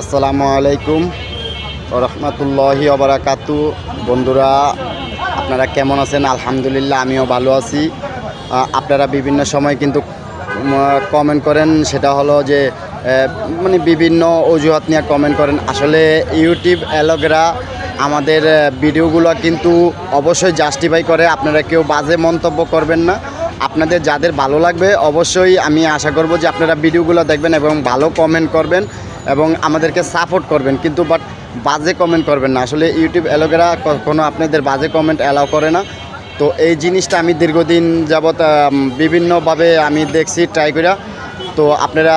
আসসালামু আলাইকুম রহমতুল্লাহি অবরাকাতু বন্ধুরা, আপনারা কেমন আছেন? আলহামদুলিল্লাহ, আমিও ভালো আছি। আপনারা বিভিন্ন সময় কিন্তু কমেন্ট করেন। সেটা হলো যে মানে বিভিন্ন অজুহাত নিয়ে কমেন্ট করেন। আসলে ইউটিউব অ্যালোগেরা আমাদের ভিডিওগুলো কিন্তু অবশ্যই জাস্টিফাই করে। আপনারা কেউ বাজে মন্তব্য করবেন না। আপনাদের যাদের ভালো লাগবে, অবশ্যই আমি আশা করব যে আপনারা ভিডিওগুলো দেখবেন এবং ভালো কমেন্ট করবেন। এবং আমাদেরকে সাপোর্ট করবেন। কিন্তু বাট বাজে কমেন্ট করবেন না। আসলে ইউটিউব অ্যালোগেরা কোনো আপনাদের বাজে কমেন্ট অ্যালাউ করে না। তো এই জিনিসটা আমি দীর্ঘদিন যাবৎ বিভিন্নভাবে আমি দেখছি ট্রাই করা তো আপনারা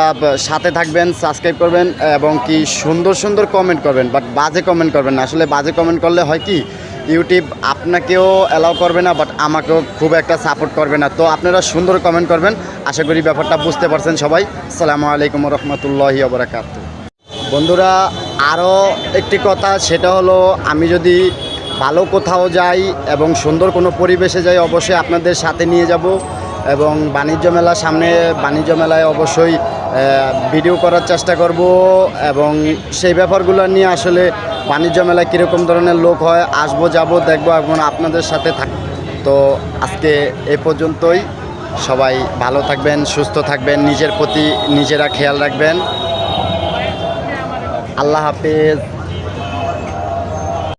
সাথে থাকবেন সাবস্ক্রাইব করবেন এবং কি সুন্দর সুন্দর কমেন্ট করবেন। বাট বাজে কমেন্ট করবেন না। আসলে বাজে কমেন্ট করলে হয় কি ইউটিউব আপনাকেও অ্যালাউ করবে না বাট আমাকেও খুব একটা সাপোর্ট করবে না। তো আপনারা সুন্দর কমেন্ট করবেন। আশা করি ব্যাপারটা বুঝতে পারছেন সবাই। আসসালামু আলাইকুম রহমতুল্লাহি ওবরাকাত বন্ধুরা আরও একটি কথা, সেটা হলো আমি যদি ভালো কোথাও যাই এবং সুন্দর কোনো পরিবেশে যাই, অবশ্যই আপনাদের সাথে নিয়ে যাব এবং বাণিজ্য মেলা সামনে, বাণিজ্য মেলায় অবশ্যই ভিডিও করার চেষ্টা করব এবং সেই ব্যাপারগুলো নিয়ে আসলে বাণিজ্য মেলায় কীরকম ধরনের লোক হয়, আসব, যাব, দেখব এবং আপনাদের সাথে থাক তো আজকে এ পর্যন্তই। সবাই ভালো থাকবেন, সুস্থ থাকবেন, নিজের প্রতি নিজেরা খেয়াল রাখবেন। আল্লাহ হাফেজ।